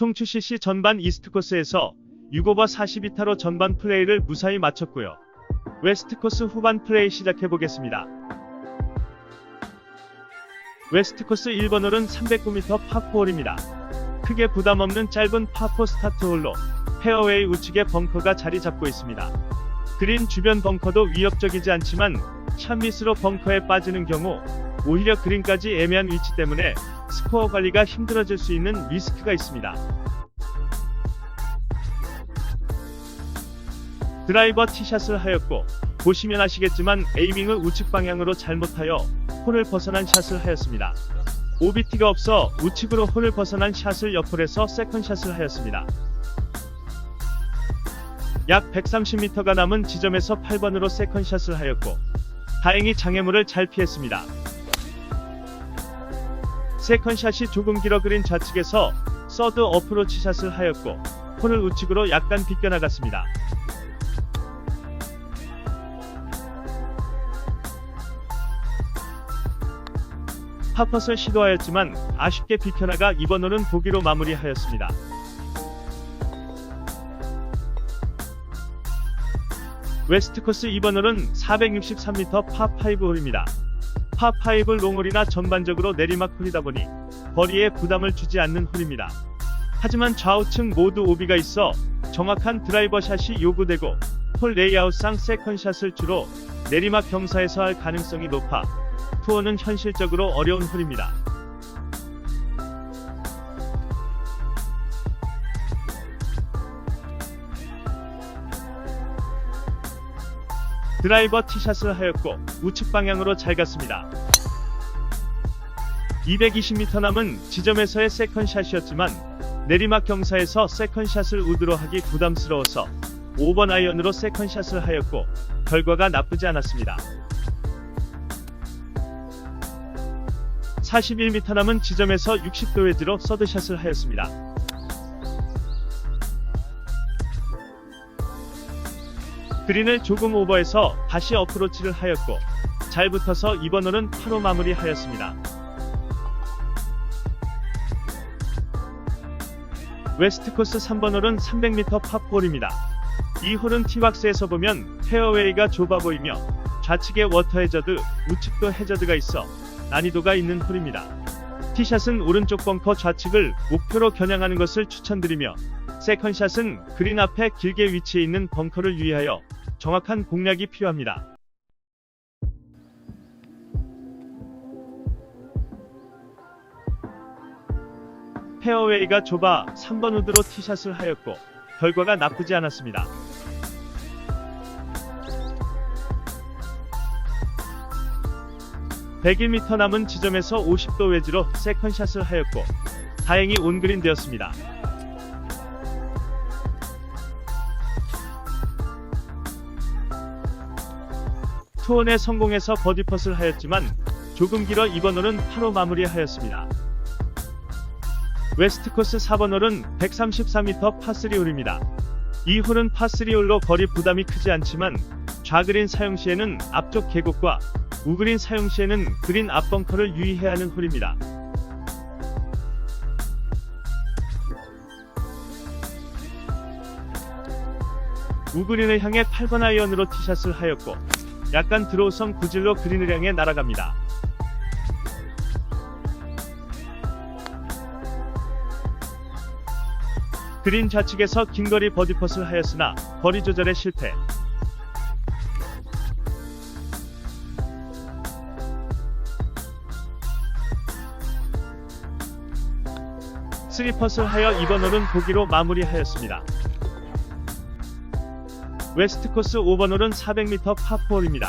송추 CC 전반 이스트 코스에서 6오버 42타로 전반 플레이를 무사히 마쳤고요. 웨스트 코스 후반 플레이 시작해 보겠습니다. 웨스트 코스 1번 홀은 309m 파4홀입니다. 크게 부담 없는 짧은 파4 스타트 홀로 페어웨이 우측에 벙커가 자리 잡고 있습니다. 그린 주변 벙커도 위협적이지 않지만 샷미스로 벙커에 빠지는 경우 오히려 그린까지 애매한 위치 때문에 스코어 관리가 힘들어질 수 있는 리스크가 있습니다. 드라이버 티샷을 하였고 보시면 아시겠지만 에이밍을 우측 방향으로 잘못하여 홀을 벗어난 샷을 하였습니다. OBT가 없어 우측으로 홀을 벗어난 샷을 옆홀에서 세컨샷을 하였습니다. 약 130m가 남은 지점에서 8번으로 세컨샷을 하였고 다행히 장애물을 잘 피했습니다. 세컨샷이 조금 길어 그린 좌측에서 서드 어프로치 샷을 하였고 홀을 우측으로 약간 비껴나갔습니다. 파펫을 시도하였지만 아쉽게 비켜나가 이번 홀은 보기로 마무리하였습니다. 웨스트 코스 2번 홀은 463m 파5 홀입니다. 파5 롱홀이나 전반적으로 내리막 홀이다 보니 거리에 부담을 주지 않는 홀입니다. 하지만 좌우측 모두 오비가 있어 정확한 드라이버 샷이 요구되고 홀 레이아웃상 세컨샷을 주로 내리막 경사에서 할 가능성이 높아 투어는 현실적으로 어려운 홀입니다. 드라이버 티샷을 하였고 우측 방향으로 잘 갔습니다. 220m 남은 지점에서의 세컨샷이었지만 내리막 경사에서 세컨샷을 우드로 하기 부담스러워서 5번 아이언으로 세컨샷을 하였고 결과가 나쁘지 않았습니다. 41m 남은 지점에서 60도 웨지로 서드샷을 하였습니다. 그린을 조금 오버해서 다시 어프로치를 하였고 잘 붙어서 이번 홀은 8호 마무리하였습니다. 웨스트 코스 3번 홀은 300m 팝홀입니다. 이 홀은 티박스에서 보면 페어웨이가 좁아 보이며 좌측에 워터 해저드, 우측도 해저드가 있어 난이도가 있는 홀입니다. 티샷은 오른쪽 벙커 좌측을 목표로 겨냥하는 것을 추천드리며 세컨샷은 그린 앞에 길게 위치해 있는 벙커를 유의하여 정확한 공략이 필요합니다. 페어웨이가 좁아 3번 우드로 티샷을 하였고 결과가 나쁘지 않았습니다. (101m) 남은 지점에서 50도 웨지로 세컨샷을 하였고 다행히 온그린 되었습니다. 투혼에 성공해서 버디펫을 하였지만 조금 길어 이번 홀은 8호 마무리하였습니다. 웨스트 코스 4번 홀은 134m 파3 홀입니다. 이 홀은 파3 홀로 거리 부담이 크지 않지만 좌그린 사용 시에는 앞쪽 계곡과 우그린 사용 시에는 그린 앞 벙커를 유의해야 하는 홀입니다. 우그린을 향해 8번 아이언으로 티샷을 하였고 약간 드로우성 구질로 그린을 향해 날아갑니다. 그린 좌측에서 긴거리 버디펫을 하였으나 거리 조절에 실패. 스리펫을 하여 이번 홀은 보기로 마무리하였습니다. 웨스트 코스 5번 홀은 400m 파4홀입니다.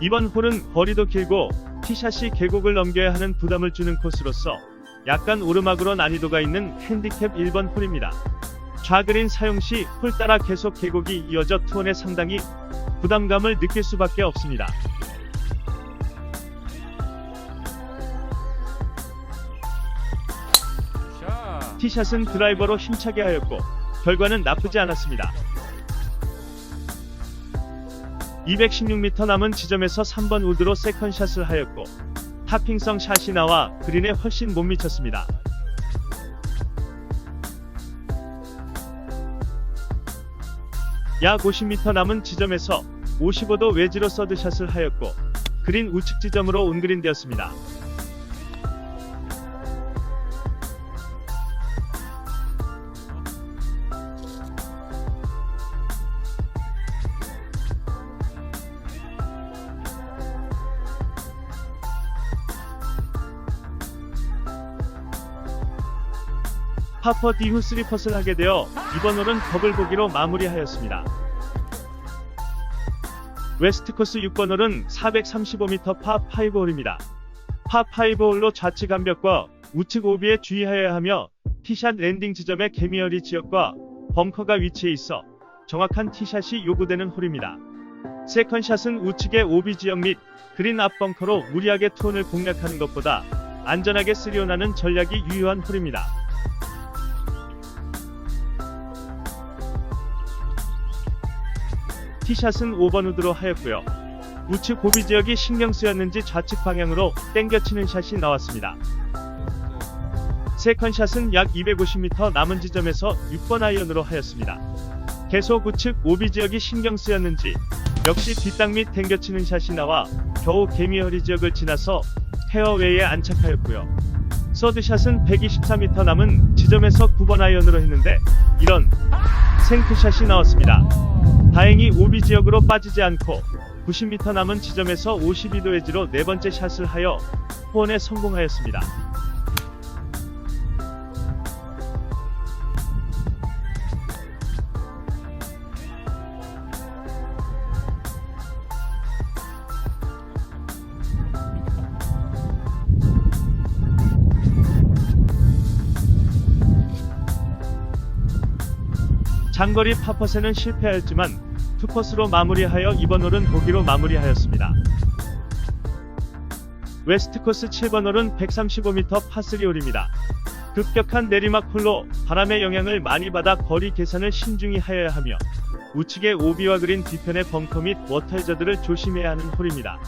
이번 홀은 거리도 길고 티샷이 계곡을 넘겨야 하는 부담을 주는 코스로서 약간 오르막으로 난이도가 있는 핸디캡 1번 홀입니다. 좌그린 사용 시 홀 따라 계속 계곡이 이어져 투혼에 상당히 부담감을 느낄 수밖에 없습니다. 샷. 티샷은 드라이버로 힘차게 하였고 결과는 나쁘지 않았습니다. 216m 남은 지점에서 3번 우드로 세컨샷을 하였고 타핑성 샷이 나와 그린에 훨씬 못 미쳤습니다. 약 50m 남은 지점에서 55도 외지로 서드샷을 하였고 그린 우측 지점으로 온그린 되었습니다. 파퍼 이후 3퍼스를 하게 되어 이번 홀은 더블 보기로 마무리하였습니다. 웨스트 코스 6번 홀은 435m 파5 홀입니다. 파5 홀로 좌측 암벽과 우측 오비에 주의하여야 하며 티샷 랜딩 지점의 개미어리 지역과 벙커가 위치해 있어 정확한 티샷이 요구되는 홀입니다. 세컨샷은 우측의 오비 지역 및 그린 앞 벙커로 무리하게 투혼을 공략하는 것보다 안전하게 쓰리온하는 전략이 유효한 홀입니다. 티샷은 5번 우드로 하였고요. 우측 고비 지역이 신경 쓰였는지 좌측 방향으로 땡겨치는 샷이 나왔습니다. 세컨 샷은 약 250m 남은 지점에서 6번 아이언으로 하였습니다. 계속 우측 오비 지역이 신경 쓰였는지 역시 뒷땅 및 땡겨치는 샷이 나와 겨우 개미허리 지역을 지나서 페어웨이에 안착하였고요. 서드샷은 124m 남은 지점에서 9번 아이언으로 했는데 이런 생크샷이 나왔습니다. 다행히 오비 지역으로 빠지지 않고 90m 남은 지점에서 52도 웨지로 네 번째 샷을 하여 호원에 성공하였습니다. 장거리 파퍼세는 실패하였지만 투퍼스로 마무리하여 이번 홀은 보기로 마무리하였습니다. 웨스트 코스 7번 홀은 135m 파3 홀입니다. 급격한 내리막 홀로 바람의 영향을 많이 받아 거리 계산을 신중히 하여야 하며 우측의 오비와 그린 뒤편의 벙커 및 워터 해저드를 조심해야 하는 홀입니다.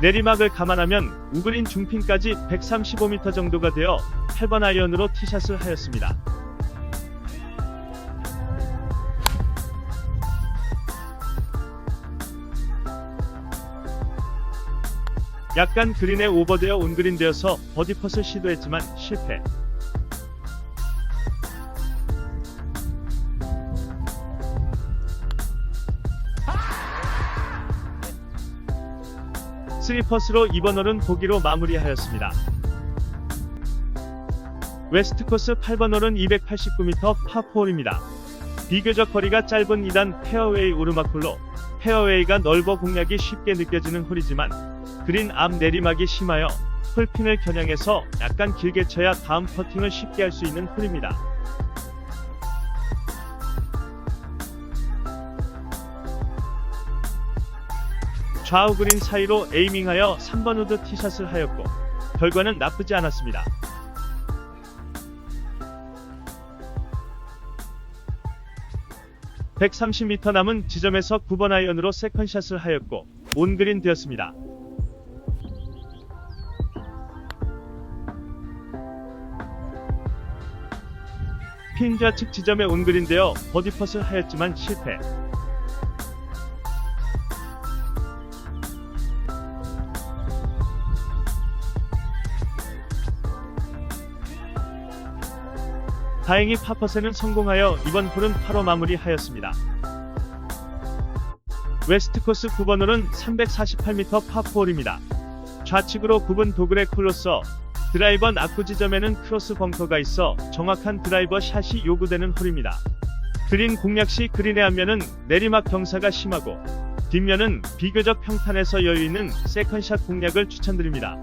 내리막을 감안하면 우그린 중핀까지 135m 정도가 되어 8번 아이언으로 티샷을 하였습니다. 약간 그린에 오버되어 온그린 되어서 버디펫을 시도했지만 실패. 스리퍼스로 이번 홀은 보기로 마무리하였습니다. 웨스트 코스 8번 홀은 289m 파4홀입니다. 비교적 거리가 짧은 2단 페어웨이 오르막홀로 페어웨이가 넓어 공략이 쉽게 느껴지는 홀이지만 그린 앞 내리막이 심하여 홀핀을 겨냥해서 약간 길게 쳐야 다음 퍼팅을 쉽게 할 수 있는 홀입니다. 좌우 그린 사이로 에이밍하여 3번 우드 티샷을 하였고 결과는 나쁘지 않았습니다. (130m) 남은 지점에서 9번 아이언으로 세컨샷을 하였고 온그린 되었습니다. 핀 좌측 지점에 온그린되어 버디펫을 하였지만 실패. 다행히 파퍼세는 성공하여 이번 홀은 8호 마무리하였습니다. 웨스트 코스 9번 홀은 348m 파4홀입니다. 좌측으로 굽은 도그레 콜로서 드라이버 낙구 지점에는 크로스 벙커가 있어 정확한 드라이버 샷이 요구되는 홀입니다. 그린 공략 시 그린의 앞면은 내리막 경사가 심하고 뒷면은 비교적 평탄해서 여유 있는 세컨샷 공략을 추천드립니다.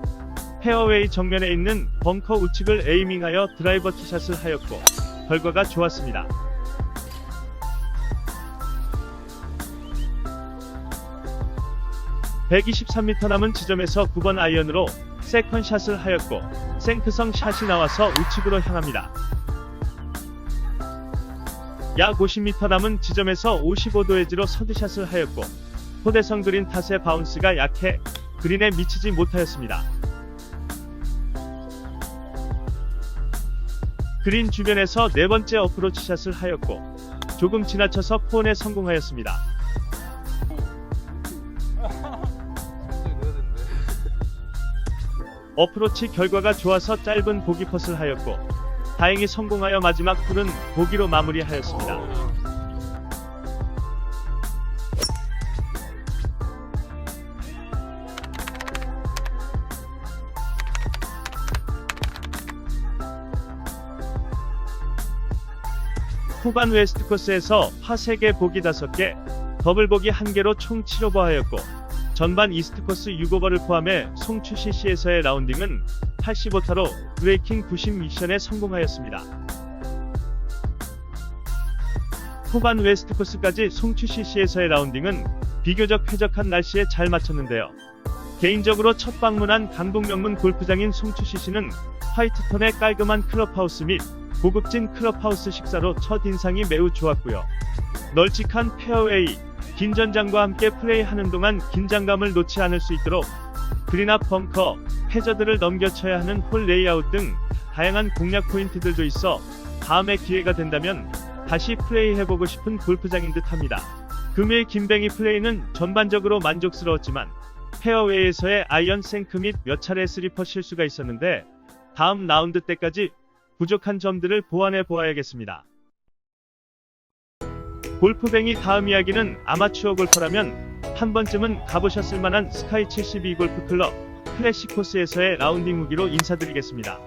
페어웨이 정면에 있는 벙커 우측을 에이밍하여 드라이버 티샷을 하였고 결과가 좋았습니다. (123m) 남은 지점에서 9번 아이언으로 세컨샷을 하였고 생크성 샷이 나와서 우측으로 향합니다. 약 50m 남은 지점에서 55도 웨지로 서드샷을 하였고 포대성 그린 탓에 바운스가 약해 그린에 미치지 못하였습니다. 그린 주변에서 네 번째 어프로치 샷을 하였고 조금 지나쳐서 포온에 성공하였습니다. 어프로치 결과가 좋아서 짧은 보기 펫을 하였고 다행히 성공하여 마지막 홀은 보기로 마무리하였습니다. 후반 웨스트 코스에서 파 3개 보기 5개, 더블 보기 1개로 총 7오버 하였고 전반 이스트 코스 6오버를 포함해 송추 CC에서의 라운딩은 85타로 브레이킹 90 미션에 성공하였습니다. 후반 웨스트 코스까지 송추 CC에서의 라운딩은 비교적 쾌적한 날씨에 잘 마쳤는데요. 개인적으로 첫 방문한 강북 명문 골프장인 송추 CC는 화이트톤의 깔끔한 클럽하우스 및 고급진 클럽하우스 식사로 첫 인상이 매우 좋았고요. 널찍한 페어웨이, 긴 전장과 함께 플레이하는 동안 긴장감을 놓지 않을 수 있도록 그린 앞 벙커, 해저드를 넘겨쳐야 하는 홀 레이아웃 등 다양한 공략 포인트들도 있어 다음에 기회가 된다면 다시 플레이해보고 싶은 골프장인 듯 합니다. 금일 김뱅이 플레이는 전반적으로 만족스러웠지만 페어웨이에서의 아이언 생크 및 몇 차례 스리퍼 실수가 있었는데 다음 라운드 때까지 부족한 점들을 보완해 보아야겠습니다. 골프뱅이 다음 이야기는 아마추어 골퍼라면 한 번쯤은 가보셨을 만한 스카이 72 골프 클럽 클래식 코스에서의 라운딩 후기로 인사드리겠습니다.